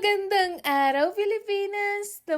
Magandang araw!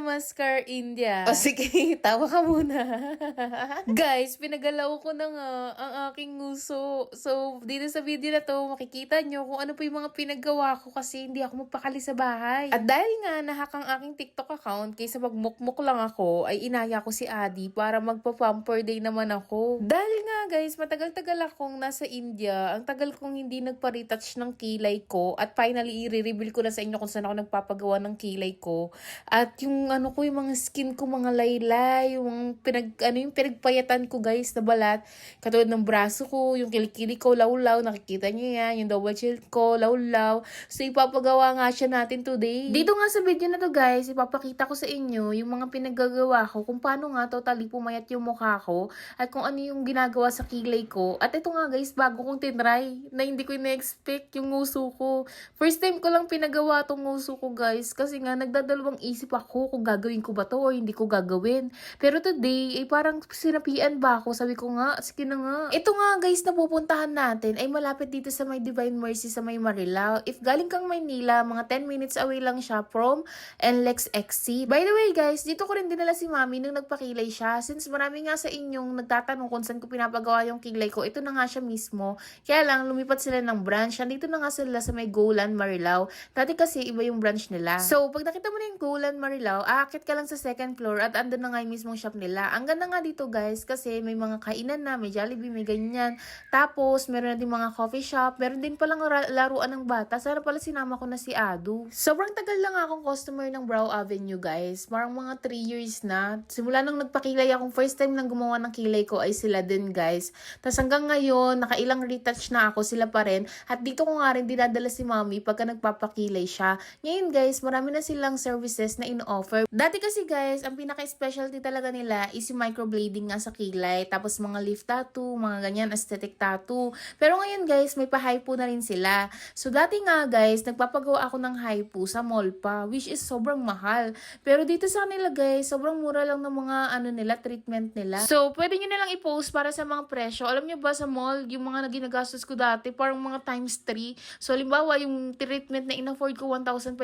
Namaskar, India! O sige, tawa ka muna. Guys, pinagalaw ko na nga ang aking nguso. So, dito sa video na to, makikita nyo kung ano po yung mga pinagawa ko kasi hindi ako magpakali sa bahay. At dahil nga nahak ang aking TikTok account, kaysa magmukmuk lang ako, ay inaya ko si Adi para magpa-pamper day naman ako. Dahil nga guys, matagal-tagal akong nasa India, ang tagal kong hindi nagpa-retouch ng kilay ko at finally i-reveal ko na sa inyo kung saan ako nagpapagawa ng kilay ko. At yung ano ko, yung mga skin ko, mga laylay, yung pinag, ano yung pinagpayatan ko guys na balat. Katulad ng braso ko, yung kilikili ko, lawlaw, nakikita niyo yan, yung double chin ko, lawlaw. So ipapagawa nga siya natin today. Dito nga sa video na to guys, ipapakita ko sa inyo yung mga pinagagawa ko, kung paano nga totally pumayat yung mukha ko, at kung ano yung ginagawa sa kilay ko. At ito nga guys, bago kong tinry, na hindi ko ina-expect yung nguso ko. First time ko lang pinagawa tong nguso ko guys, kasi nga nagdadalawang isip ako kung gagawin ko ba to o hindi ko gagawin. Pero today, ay parang sinapian ba ako? Sabi ko nga, sige na nga. Ito nga guys, na pupuntahan natin ay malapit dito sa may Divine Mercy sa may Marilao. If galing kang Maynila, mga 10 minutes away lang siya from NLEX XC. By the way guys, dito ko rin dinala si mami nung nagpakilay siya. Since marami nga sa inyong nagtatanong kung saan ko pinapagawa yung kilay ko, ito na nga siya mismo. Kaya lang, lumipat sila ng branch. Nandito na nga sila sa may Golan, Marilao. Dati kasi iba yung branch nila. So, pag nakita mo na yung Golan, Marilao, aakit ka lang sa second floor at andun na nga yung mismong shop nila. Ang ganda nga dito guys, kasi may mga kainan na, may Jollibee, may ganyan. Tapos, meron na din mga coffee shop. Meron din palang laruan ng bata. Sana pala sinama ko na si Adu. Sobrang tagal lang akong customer ng Brow Avenue, guys. Parang mga 3 years na. Simula nung nagpakilay akong first time nang gumawa ng kilay ko ay sila din, guys. Tapos hanggang ngayon, nakailang retouch na ako, sila pa rin. At dito ko nga rin dinadala si mommy pagka nagpapakilay siya. Ngayon, guys, marami na silang services na in-offer. Dati kasi, guys, ang pinaka-specialty talaga nila is yung microblading nga sa kilay. Tapos mga leaf tattoo, mga ganyan, aesthetic tattoo. Pero ngayon, guys, may pa-hypo na rin sila. So, dati nga, guys, nagpapagawa ako ng hypo sa mall pa, which is sobrang mahal. Pero dito sa kanila, guys, sobrang mura lang ng mga, ano nila, treatment nila. So, pwede nyo na lang i-post para sa mga presyo. Alam nyo ba sa mall, yung mga naginagastos ko dati, parang mga times 3. So, limbawa, yung treatment na in-afford ko 1,500,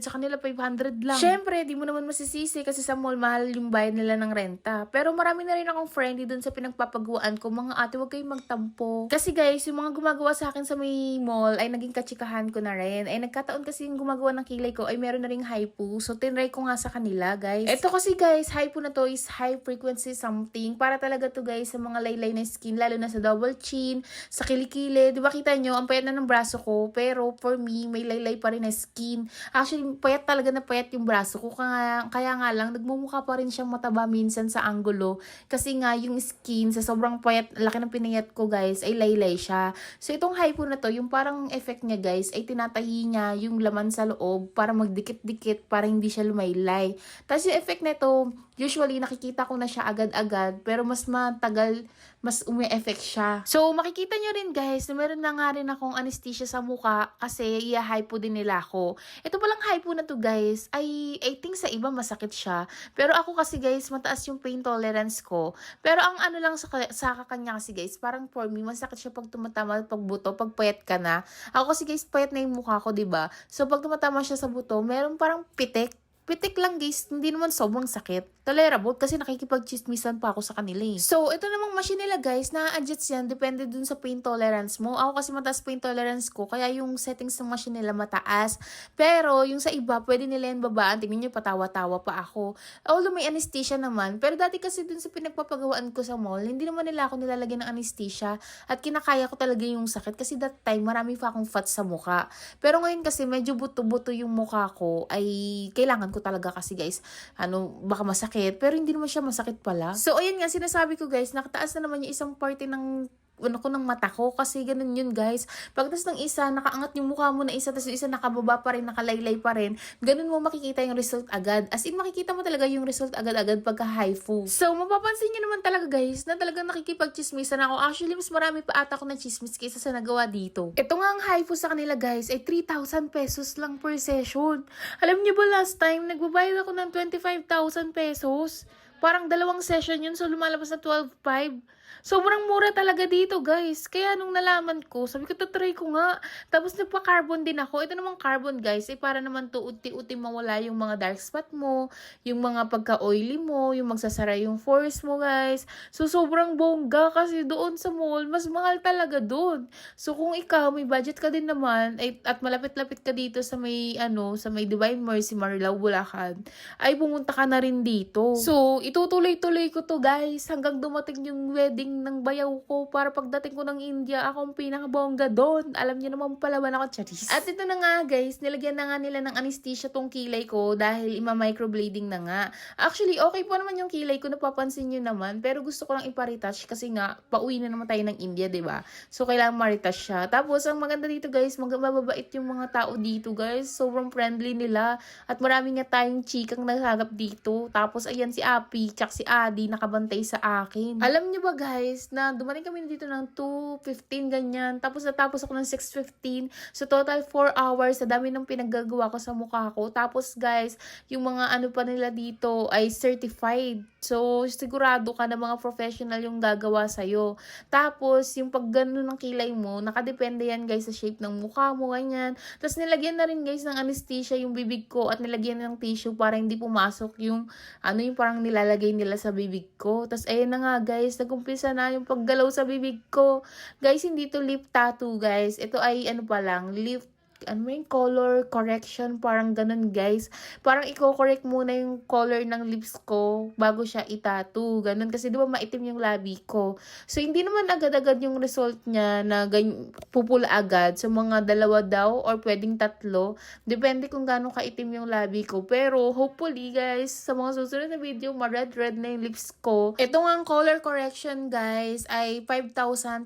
sa kanila 500 lang. Syempre, di mo naman masisisi kasi sa mall, mahal yung bayad nila ng renta. Pero marami na rin akong friendly dun sa pinagpapaguan ko, mga ate, huwag kayong magtampo. Kasi guys, yung mga gumagawa sa akin sa may mall ay naging katsikahan ko na rin. Ay nagkataon kasi yung gumagawa ng kilay ko ay meron na ring hypo. So, tinry ko nga sa kanila, guys. Ito kasi guys, hypo na to is high frequency something. Para talaga to guys sa mga laylay na skin, lalo na sa double chin, sa kilikili. Di ba kita nyo, ang payat na ng braso ko. Pero for me, may laylay pa rin na skin. Actually, payat talaga na payat yung braso ko. Kaya, kaya nga lang, nagmumukha pa rin siyang mataba minsan sa angulo. Kasi nga, yung skin, sa sobrang payat, laki ng pinayat ko guys, ay laylay siya. So, itong hypo na to, yung parang effect niya guys, ay tinatahi niya yung laman sa loob para magdikit-dikit para hindi siya lumaylay. Tapos yung effect nito, usually nakikita ko na siya agad-agad, pero mas matagal, mas umi-effect siya. So, makikita nyo rin guys, na meron na nga rin akong anesthesia sa mukha kasi iya-hypo din nila ako. Ito palang hypo na to guys, ay I think sa iba masakit siya. Pero ako kasi guys, mataas yung pain tolerance ko. Pero ang ano lang sa, sa kanya kasi guys, parang for me, masakit siya pag tumatama, pag buto, pag payat ka na. Ako kasi guys, payat na yung mukha ko, ba So, pag tumatama siya sa buto, meron parang pitik. Pitik lang guys, hindi naman sobrang sakit. Tolerable kasi nakikipag-chismisan pa ako sa kanila eh. So, ito namang machine nila guys, na-adjust yan, depende dun sa pain tolerance mo. Ako kasi mataas pain tolerance ko, kaya yung settings ng machine nila mataas. Pero, yung sa iba, pwede nila yan babaan. Tingnan nyo, patawa-tawa pa ako. Although may anesthesia naman, pero dati kasi dun sa pinagpapagawaan ko sa mall, hindi naman nila ako nilalagyan ng anesthesia at kinakaya ko talaga yung sakit kasi that time, marami pa akong fat sa mukha. Pero ngayon kasi, medyo buto-buto yung mukha ko, ay kailangan ko talaga kasi guys, ano, baka masakit, pero hindi naman siya masakit pala. So, ayun nga, sinasabi ko guys, nakataas na naman yung isang parte ng ano ko ng mata ko kasi ganun yun guys. Pagtas ng isa, nakaangat yung mukha mo na isa, tapos yung isa nakababa pa rin, nakalaylay pa rin. Ganun mo makikita yung result agad. As in, makikita mo talaga yung result agad-agad pagka haifu. So, mapapansin nyo naman talaga guys, na talagang nakikipag-chismisan ako. Actually, mas marami pa ata ako ng chismis kaysa sa nagawa dito. Ito nga ang haifu sa kanila guys, ay 3,000 pesos lang per session. Alam niyo ba last time, nagbabayad ako ng 25,000 pesos. Parang dalawang session yun, so lumalabas na 12,500. Sobrang mura talaga dito, guys. Kaya nung nalaman ko, sabi ko, tatry ko nga. Tapos nagpa-carbon din ako. Ito namang carbon, guys, eh, para naman to uti-uti mawala yung mga dark spot mo, yung mga pagka-oily mo, yung magsasara yung pores mo, guys. So, sobrang bongga kasi doon sa mall, mas mahal talaga doon. So, kung ikaw, may budget ka din naman, ay, at malapit-lapit ka dito sa may, ano, sa may Divine Mercy, Marilao, Bulacan, ay pumunta ka na rin dito. So, itutuloy-tuloy ko to, guys, hanggang dumating yung wedding ng bayaw ko para pagdating ko ng India, ako ang pinakabongga doon. Alam niyo naman palawan ako, charis. At ito na nga, guys, nilagyan na nga nila ng anesthesia tong kilay ko dahil ima-microblading na nga. Actually, okay po naman yung kilay ko, napapansin niyo naman, pero gusto ko lang ipa-retouch kasi nga, pauwi na naman tayo ng India, 'di ba So, kailangan ma-retouch siya. Tapos, ang maganda dito, guys, mag mababait yung mga tao dito, guys. Sobrang friendly nila. At marami nga tayong chikang naghagap dito. Tapos, ayan si Api, tsaka si Adi, nakabantay sa akin. Alam niyo ba, guys, na dumating kami dito ng 2.15, ganyan. Tapos, natapos ako ng 6.15. So, total 4 hours. Sa dami ng pinaggagawa ko sa mukha ko. Tapos, guys, yung mga ano pa nila dito ay certified. So, sigurado ka na mga professional yung gagawa sa'yo. Tapos, yung pag ng kilay mo, nakadepende yan guys sa shape ng mukha mo, ganyan. Tapos, nilagyan na rin guys ng anesthesia yung bibig ko at nilagyan ng tissue para hindi pumasok yung, ano yung parang nilalagay nila sa bibig ko. Tapos, ayun na nga guys, nagumpisa na yung paggalaw sa bibig ko. Guys, hindi to lip tattoo guys. Ito ay ano pa lang, lip ano yung color correction, parang ganun guys. Parang i-correct muna yung color ng lips ko bago siya i-tattoo. Ganun kasi di ba maitim yung labi ko. So hindi naman agad-agad yung result niya na gany- pupula agad. So mga dalawa daw or pwedeng tatlo. Depende kung gaano kaitim yung labi ko. Pero hopefully guys, sa mga susunod na video, ma-red-red na yung lips ko. Ito nga color correction guys ay 5,500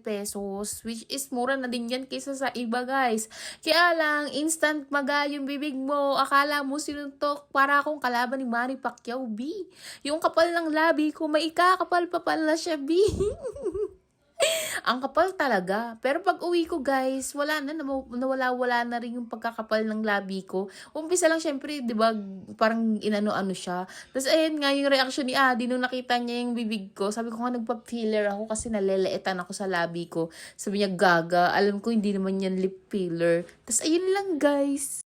pesos which is mura na din yan kaysa sa iba guys. Kaya lang, instant maga yung bibig mo. Akala mo sinuntok para akong kalaban ni Manny Pacquiao, B. Yung kapal ng labi ko, may ikakapal pa pala siya, B. Ang kapal talaga. Pero pag uwi ko, guys, wala na, nawala-wala na rin yung pagkakapal ng labi ko. Umpisa lang, syempre, di ba, parang inano-ano siya. Tapos, ayun nga, yung reaction ni Adi, nung nakita niya yung bibig ko, sabi ko nga, nagpa-filler ako kasi naleleetan ako sa labi ko. Sabi niya, gaga, alam ko, hindi naman yan lip filler. Tapos, ayun lang, guys.